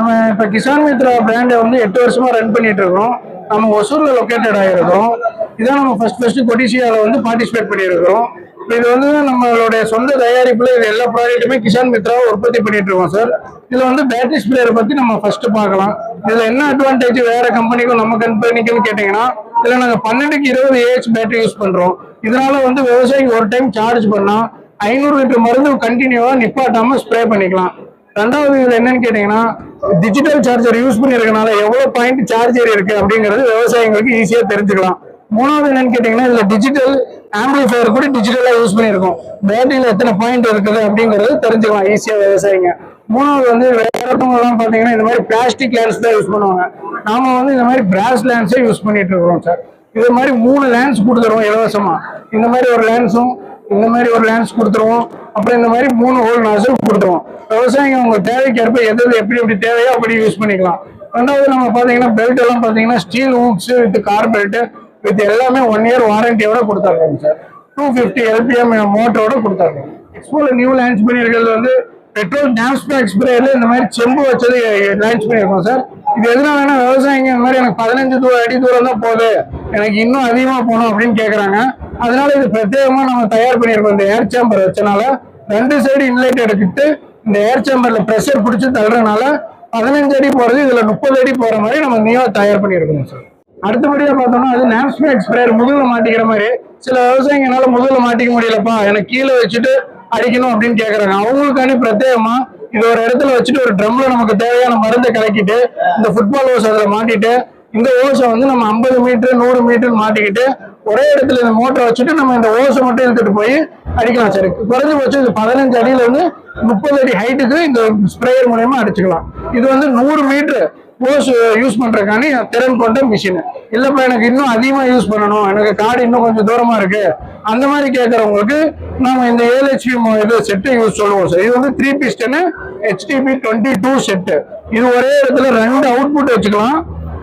நம்ம இப்போ கிசான் மித்ரா பிராண்டை வந்து எட்டு வருஷமாக ரன் பண்ணிட்டு இருக்கோம் நம்ம ஒசூரில் லொக்கேட்டட் ஆகிருக்கிறோம் இதான் நம்ம ஃபர்ஸ்ட் ஃபர்ஸ்ட் கொடிசியாவில் வந்து பார்ட்டிசிபேட் பண்ணியிருக்கிறோம் இது வந்து நம்மளுடைய சொந்த தயாரிப்பில் இது எல்லா ப்ராடக்ட்டுமே கிசான் மித்ரா உற்பத்தி பண்ணிட்டு இருக்கோம் சார் இதில் வந்து பேட்டரி ஸ்ப்ரேயரை பற்றி நம்ம ஃபர்ஸ்ட் பார்க்கலாம். இதில் என்ன அட்வான்டேஜ் வேற கம்பெனிக்கும் நம்ம கம்பெனிக்குன்னு கேட்டிங்கன்னா இதில் நாங்கள் பன்னெண்டுக்கு இருபது ஏஹெச் பேட்டரி யூஸ் பண்ணுறோம் இதனால வந்து விவசாயிக்கு ஒரு டைம் சார்ஜ் பண்ணால் ஐநூறு லிட்டர் மருந்து கண்டினியூவாக நிப்பாட்டாமல் ஸ்ப்ரே பண்ணிக்கலாம். ரெண்டாவது இதுல என்னன்னு கேட்டீங்கன்னா டிஜிட்டல் சார்ஜர் யூஸ் பண்ணிருக்கனால எவ்வளவு பாயிண்ட் சார்ஜர் இருக்கு அப்படிங்கிறது விவசாயிகளுக்கு ஈஸியா தெரிஞ்சுக்கலாம். மூணாவது என்னன்னு கேட்டீங்கன்னா இதுல டிஜிட்டல் ஆம்பிளிஃபயர் கூட டிஜிட்டலா யூஸ் பண்ணியிருக்கோம். பேட்டரியில எத்தனை பாயிண்ட் இருக்குது அப்படிங்கிறது தெரிஞ்சுக்கலாம் ஈஸியா விவசாயிங்க. மூணாவது வந்து வேறவங்க பார்த்தீங்கன்னா பாத்தீங்கன்னா இந்த மாதிரி பிளாஸ்டிக் லேன்ஸ் தான் யூஸ் பண்ணுவாங்க. நாம வந்து இந்த மாதிரி பிராஸ் லேன்ஸே யூஸ் பண்ணிட்டு இருக்கிறோம் சார் இது மாதிரி மூணு லேன்ஸ் கொடுத்துருவோம் இலவசமா. இந்த மாதிரி ஒரு லேன்ஸும் இந்த மாதிரி ஒரு லேன்ஸ் கொடுத்துருவோம். அப்புறம் இந்த மாதிரி மூணு ஹோல் நாசல் கொடுத்துருவோம். விவசாயிங்க அவங்க தேவைக்கேற்ப எது எது எப்படி எப்படி தேவையோ அப்படி யூஸ் பண்ணிக்கலாம். ரெண்டாவது நம்ம பார்த்தீங்கன்னா பெல்ட் எல்லாம் பார்த்தீங்கன்னா steel hooks with car belt with எல்லாமே ஒன் இயர் வாரண்டியோட கொடுத்தாருங்க சார். டூ ஃபிஃப்டி எல்பிஎம் மோட்டரோட கொடுத்துருக்காங்க எக்ஸ்போல நியூ லான்ச் பண்ணியிருக்கிறது வந்து பெட்ரோல் டான்ஸ்பேக் ஸ்ப்ரேல இந்த மாதிரி செம்பு வச்சது லான்ச் பண்ணியிருக்கோம் சார். இது எதனாலன்னா விவசாயிங்க இந்த மாதிரி எனக்கு பதினஞ்சு தூரம் அடி தூரம் தான் போகுது. எனக்கு இன்னும் அதிகமா போகணும் அப்படின்னு கேக்குறாங்க. அதனால இது பிரத்யேகமா நம்ம தயார் பண்ணியிருக்கோம் இந்த ஏர் சேம்பர் வச்சனால ரெண்டு சைடு இன்லைட் எடுத்துட்டு இந்த ஏர் சேம்பர்ல ப்ரெஷர் பிடிச்சி தள்ளுறதுனால பதினஞ்சு அடி போறது இதுல முப்பது அடி போற மாதிரி நம்ம நியோ தயார் பண்ணியிருக்கோம் சார் அடுத்தபடியா பார்த்தோம்னா அது நாப்ஸ்மேக் ஸ்ப்ரேயர் முதுகில் மாட்டிக்கிற மாதிரி. சில விவசாயிங்கனால முதுகில் மாட்டிக்க முடியலப்பா எனக்கு கீழே வச்சுட்டு அடிக்கணும் அப்படின்னு கேட்குறாங்க அவங்களுக்காண்டி பிரத்யேகமா இது ஒரு இடத்துல வச்சுட்டு ஒரு ட்ரம்ல நமக்கு தேவையான மருந்தை கலக்கிட்டு இந்த ஃபுட்பால் ஓஸ் அதில் மாட்டிட்டு இந்த ஓஸை வந்து நம்ம ஐம்பது மீட்டர் நூறு மீட்டர் மாட்டிக்கிட்டு ஒரே இடத்துல இந்த மோட்டரை வச்சுட்டு நம்ம இந்த ஓஸை மட்டும் எடுத்துட்டு போய் அடிக்கலாம் சரி. குறைஞ்சபட்சம் இது பதினஞ்சு அடியில இருந்து முப்பது அடி ஹைட்டுக்கு இந்த ஸ்ப்ரேயர் மூலயமா அடிச்சுக்கலாம். இது வந்து நூறு மீட்டர் ஓஸ் யூஸ் பண்றதுக்கான திறன் கொண்ட மிஷின் இல்லப்பா எனக்கு இன்னும் அதிகமா யூஸ் பண்ணணும். எனக்கு காடு இன்னும் கொஞ்சம் தூரமா இருக்கு. அந்த மாதிரி கேட்கறவங்களுக்கு நாம இந்த ஏஎல்ஹெச்பி இது செட்டு யூஸ் சொல்லுவோம் சார். இது வந்து three piston HDP twenty two set இது ஒரே இடத்துல ரெண்டு அவுட்புட் வச்சுக்கலாம்.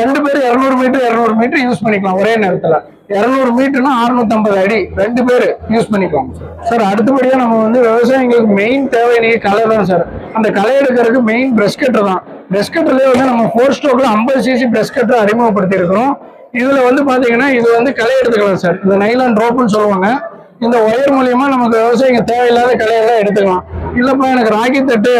ரெண்டு பேரும் இரநூறு மீட்டர் இரநூறு மீட்டர் யூஸ் பண்ணிக்கலாம் ஒரே நேரத்துல. இரநூறு மீட்டர்னா 650 அடி. ரெண்டு பேர் யூஸ் பண்ணிக்கோங்க. சார் அடுத்தபடியா நம்ம வந்து விவசாயிங்களுக்கு மெயின் தேவை இன்னைக்கு களை தான் சார். அந்த களை எடுக்கிறதுக்கு மெயின் பிரஷ் கட்டர் தான். பிரஷ் கட்டர்லயே வந்து நம்ம ஃபோர் ஸ்ட்ரோக்ல ஐம்பது சிசி பிரஷ் கட்டர் அறிமுகப்படுத்தி இருக்கிறோம் இதுல வந்து பாத்தீங்கன்னா இது வந்து களை எடுத்துக்கலாம் சார். இந்த நைலான் ரோப்புன்னு சொல்லுவாங்க. இந்த ஒயர் மூலியமா நமக்கு விவசாயிங்க தேவையில்லாத களையெல்லாம் எடுத்துக்கலாம். இல்லப்பா எனக்கு ராக்கி தட்டு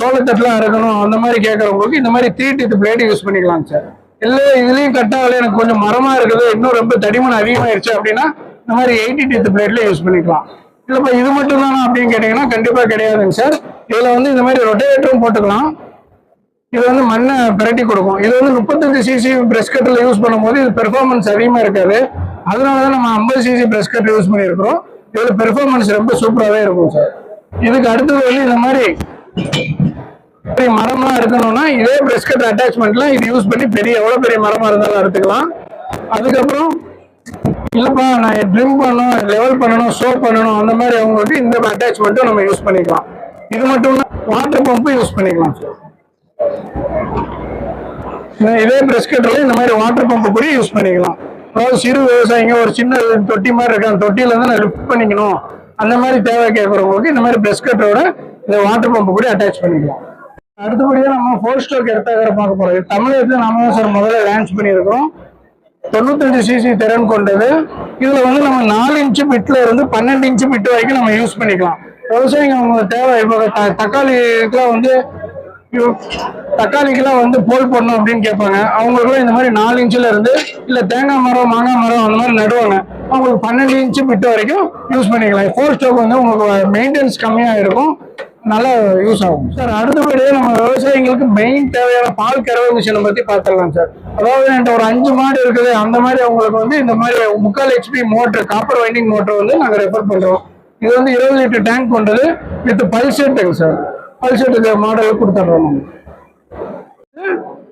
சோளத்தட்டுலாம் இருக்கணும் அந்த மாதிரி கேட்கறவங்களுக்கு இந்த மாதிரி த்ரீ பிளேட் யூஸ் பண்ணிக்கலாம் சார். இல்லை இதுலயும் கட் ஆகல எனக்கு கொஞ்சம் மரமா இருக்குது. இன்னும் ரொம்ப தடிமன் அதிகமாயிருச்சு அப்படின்னா இந்த மாதிரி எயிட்டி டீத் பிளேட்ல யூஸ் பண்ணிக்கலாம். இல்லப்பா இது மட்டும் தானா அப்படின்னு கேட்டீங்கன்னா கண்டிப்பா கிடையாதுங்க சார் இதுல வந்து இந்த மாதிரி ரொட்டேட்டரும் போட்டுக்கலாம். இது வந்து மண்ணை பிரட்டி கொடுக்கும். இது வந்து முப்பத்தஞ்சு சிசி பிரஷ் கட்டில் யூஸ் பண்ணும்போது இது பெர்ஃபார்மன்ஸ் அதிகமாக இருக்காது. அதனால தான் நம்ம ஐம்பது சிசி பிரஷ் கட் யூஸ் பண்ணியிருக்கிறோம். இதில் பெர்ஃபார்மன்ஸ் ரொம்ப சூப்பராகவே இருக்கும் சார் இதுக்கு அடுத்தது வந்து இந்த மாதிரி மரம்லாம் இருக்கணும்னா இதே பிரஷ் அட்டாச்மெண்ட்லாம் அட்டாச்மெண்ட்ல இது யூஸ் பண்ணி பெரிய எவ்வளோ பெரிய மரமா இருந்தாலும் அறுத்துக்கலாம் அதுக்கப்புறம் இல்லைப்பா நான் ட்ரிம் பண்ணணும் லெவல் பண்ணணும் ஷோ பண்ணணும் அந்த மாதிரி அவங்களுக்கு இந்த அட்டாச்மெண்ட்டும் நம்ம யூஸ் பண்ணிக்கலாம். இது மட்டும் வாட்டர் பம்பும் யூஸ் பண்ணிக்கலாம். இதே பிரஷ் இந்த மாதிரி வாட்டர் பம்பு கூட யூஸ் பண்ணிக்கலாம். அதாவது சிறு விவசாயிங்க ஒரு சின்ன தொட்டி மாதிரி இருக்கு அந்த தொட்டியில இருந்து நான் லிஃப்ட் பண்ணிக்கணும். அந்த மாதிரி தேவை கேட்கறவங்களுக்கு இந்த மாதிரி பிரஸ்கட்டோட இந்த வாட்டர் பம்பு கூட அட்டாச் பண்ணிக்கலாம். அடுத்தபடியாக நம்ம ஃபோர் ஸ்டோக் எடுத்தாக்கிற பார்க்க போகிறது தமிழகத்தில் நாம தான் சார் முதல்ல லான்ச் பண்ணியிருக்கிறோம். தொண்ணூத்தஞ்சு சிசி திறன் கொண்டது. இதில் வந்து நம்ம நாலு இன்ச்சு பிட்ல இருந்து பன்னெண்டு இன்ச்சு மிட்டு வரைக்கும் நம்ம யூஸ் பண்ணிக்கலாம். விவசாயிங்க அவங்க தேவை. இப்போ தக்காளிக்கெலாம் வந்து இவ- தக்காளிக்கெல்லாம் வந்து போல் போடணும் அப்படின்னு கேட்பாங்க. அவங்களுக்குலாம் இந்த மாதிரி நாலு இன்ச்சில் இருந்து இல்லை தேங்காய் மரம் மாங்காய் மரம் அந்த மாதிரி நடுவாங்க. அவங்களுக்கு பன்னெண்டு இன்ச்சு மிட்டு வரைக்கும் யூஸ் பண்ணிக்கலாம். ஃபோர் ஸ்டோக் வந்து உங்களுக்கு மெயின்டெனன்ஸ் கம்மியாக இருக்கும். நல்லா யூஸ் ஆகும். சார் அடுத்தபடியே நம்ம விவசாயிங்களுக்கு மெயின் தேவையான பால் கறவை மிஷினை பத்தி பார்த்துடலாம் சார் அதாவது என்கிட்ட ஒரு அஞ்சு மாடு இருக்குது. அந்த மாதிரி அவங்களுக்கு வந்து இந்த மாதிரி முக்கால் HP motor copper winding motor வந்து நாங்கள் ரெஃபர் பண்றோம். இது வந்து இருபது லிட்டர் டேங்க் கொண்டது வித் பல்செட்டுங்க சார் பல்செட்டுக்கு மாடல் கொடுத்துட்றோம். நம்ம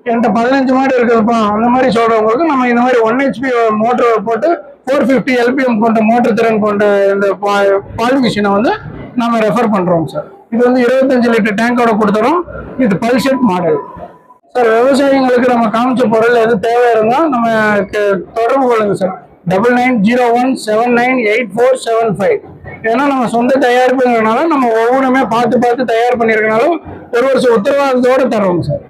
என்கிட்ட பதினஞ்சு மாடு இருக்குதுப்பா. அந்த மாதிரி சொல்றவங்களுக்கு நம்ம இந்த மாதிரி ஒன் ஹெச்பி மோட்டர் போட்டு ஃபோர் ஃபிஃப்டி எல்பிஎம் கொண்ட மோட்டர் திறன் கொண்ட இந்த பா- பால் மிஷினை வந்து நம்ம ரெஃபர் பண்றோம் சார் இது வந்து இருபத்தஞ்சு லிட்டர் டேங்கோட கொடுத்துரும். இது பல்செட் மாடல் சார் விவசாயிங்களுக்கு நம்ம காமிச்ச பொருள் எது தேவை இருந்தால் நம்ம தொடர்பு கொள்ளுங்க sir double nine zero one seven nine eight four seven five ஏன்னா நம்ம சொந்த தயாரிப்புங்கிறனால நம்ம ஒவ்வொன்றுமே பார்த்து பார்த்து தயார் பண்ணியிருக்கனால ஒரு வருஷம் உத்தரவாதத்தோடு தருவோம் சார்